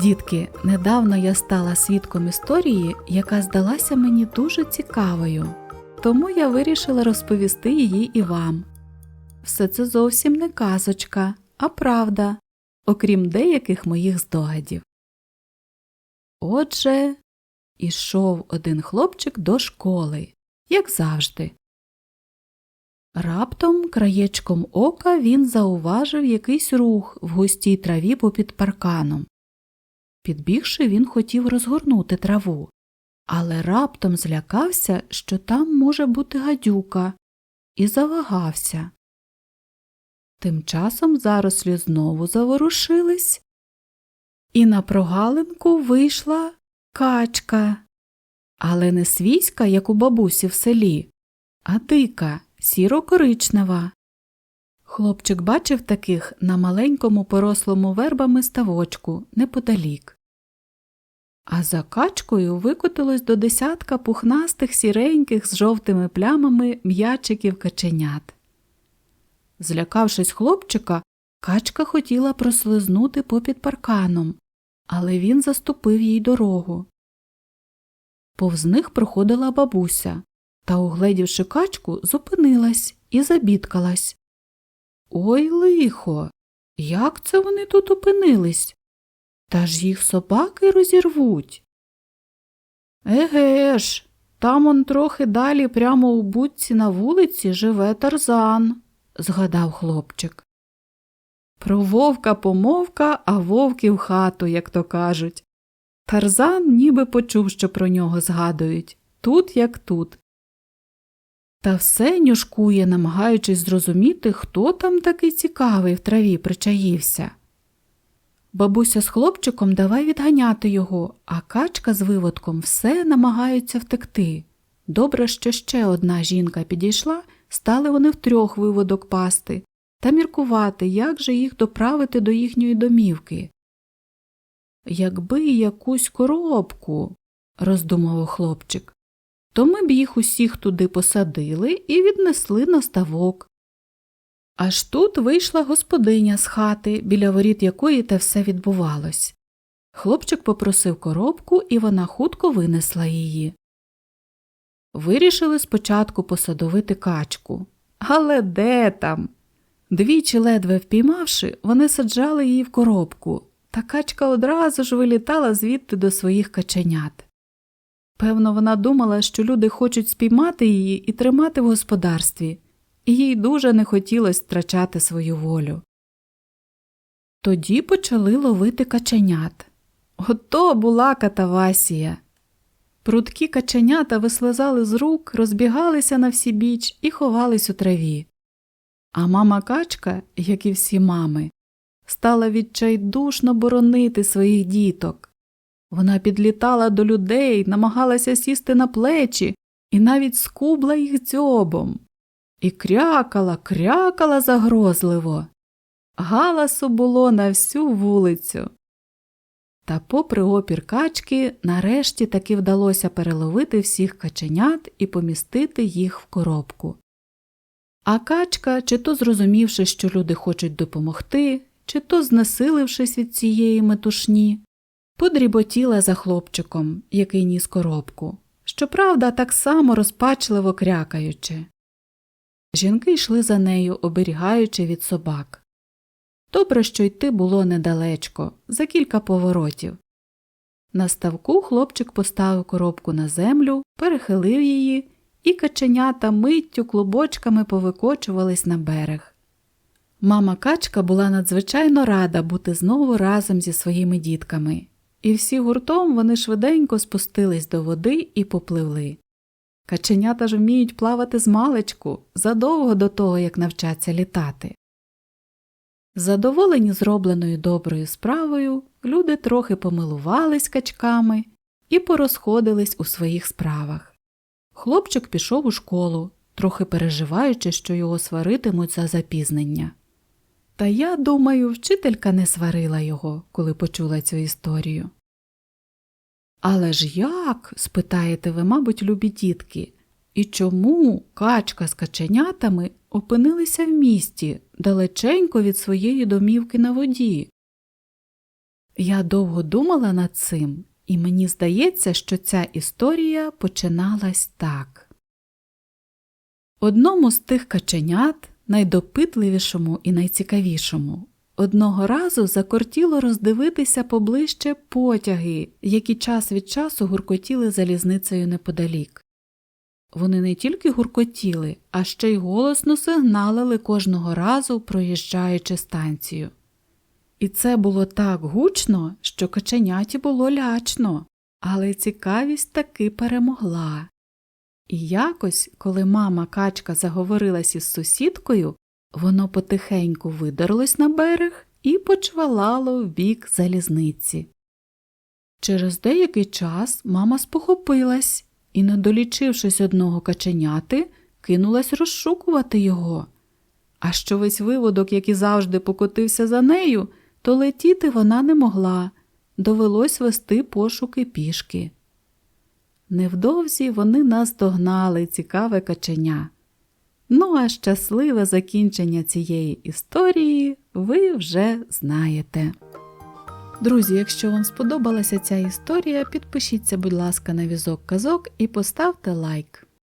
Дітки, недавно я стала свідком історії, яка здалася мені дуже цікавою, тому я вирішила розповісти її і вам. Все це зовсім не казочка, а правда, окрім деяких моїх здогадів. Отже, ішов один хлопчик до школи, як завжди. Раптом краєчком ока він зауважив якийсь рух в густій траві попід парканом. Підбігши, він хотів розгорнути траву, але раптом злякався, що там може бути гадюка, і завагався. Тим часом зарослі знову заворушились, і на прогалинку вийшла качка, але не свійська, як у бабусі в селі, а дика, сіро-коричнева. Хлопчик бачив таких на маленькому порослому вербами ставочку неподалік. А за качкою викотилось до десятка пухнастих сіреньких з жовтими плямами м'ячиків каченят. Злякавшись хлопчика, качка хотіла прослизнути попід парканом, але він заступив їй дорогу. Повз них проходила бабуся та, угледівши качку, зупинилась і забідкалась. Ой лихо, як це вони тут опинились? Та ж їх собаки розірвуть. Еге ж, там он трохи далі прямо у будці на вулиці живе Тарзан, згадав хлопчик. Про вовка помовка, а вовки в хату, як то кажуть. Тарзан ніби почув, що про нього згадують тут як тут. Та все нюшкує, намагаючись зрозуміти, хто там такий цікавий в траві причаївся. Бабуся з хлопчиком давай відганяти його, а качка з виводком все намагаються втекти. Добре, що ще одна жінка підійшла, стали вони втрьох виводок пасти та міркувати, як же їх доправити до їхньої домівки. Якби якусь коробку, роздумував хлопчик, то ми б їх усіх туди посадили і віднесли на ставок. Аж тут вийшла господиня з хати, біля воріт якої те все відбувалось. Хлопчик попросив коробку, і вона хутко винесла її. Вирішили спочатку посадовити качку. Але де там? Двічі ледве впіймавши, вони саджали її в коробку, та качка одразу ж вилітала звідти до своїх каченят. Певно, вона думала, що люди хочуть спіймати її і тримати в господарстві, і їй дуже не хотілося втрачати свою волю. Тоді почали ловити каченят. Ото була катавасія. Прудкі каченята вислизали з рук, розбігалися на всі біч і ховались у траві. А мама качка, як і всі мами, стала відчайдушно боронити своїх діток. Вона підлітала до людей, намагалася сісти на плечі і навіть скубла їх дзьобом. І крякала, крякала загрозливо. Галасу було на всю вулицю. Та, попри опір качки, нарешті таки вдалося переловити всіх каченят і помістити їх в коробку. А качка, чи то зрозумівши, що люди хочуть допомогти, чи то знесилившись від цієї метушні, подріботіла за хлопчиком, який ніс коробку, щоправда, так само розпачливо крякаючи. Жінки йшли за нею, оберігаючи від собак. Добре, що йти було недалечко, за кілька поворотів. На ставку хлопчик поставив коробку на землю, перехилив її, і каченята миттю клубочками повикочувались на берег. Мама качка була надзвичайно рада бути знову разом зі своїми дітками, і всі гуртом вони швиденько спустились до води і попливли. Каченята ж вміють плавати з маличку задовго до того, як навчаться літати. Задоволені зробленою доброю справою, люди трохи помилувались качками і порозходились у своїх справах. Хлопчик пішов у школу, трохи переживаючи, що його сваритимуть за запізнення. Та я думаю, вчителька не сварила його, коли почула цю історію. Але ж як? спитаєте ви, мабуть, любі дітки, і чому качка з каченятами опинилися в місті далеченько від своєї домівки на воді? Я довго думала над цим, і мені здається, що ця історія починалась так. Одному з тих каченят, найдопитливішому і найцікавішому, одного разу закортіло роздивитися поближче потяги, які час від часу гуркотіли залізницею неподалік. Вони не тільки гуркотіли, а ще й голосно сигналили кожного разу, проїжджаючи станцію. І це було так гучно, що каченяті було лячно, але цікавість таки перемогла. І якось, коли мама качка заговорилась із сусідкою, воно потихеньку видерлось на берег і почвалало в бік залізниці. Через деякий час мама спохопилась і, не долічившись одного каченяти, кинулась розшукувати його. А що весь виводок, як і завжди, покотився за нею, то летіти вона не могла, довелось вести пошуки пішки. Невдовзі вони наздогнали цікаве каченя. Ну а щасливе закінчення цієї історії ви вже знаєте. Друзі, якщо вам сподобалася ця історія, підпишіться, будь ласка, на візок казок і поставте лайк.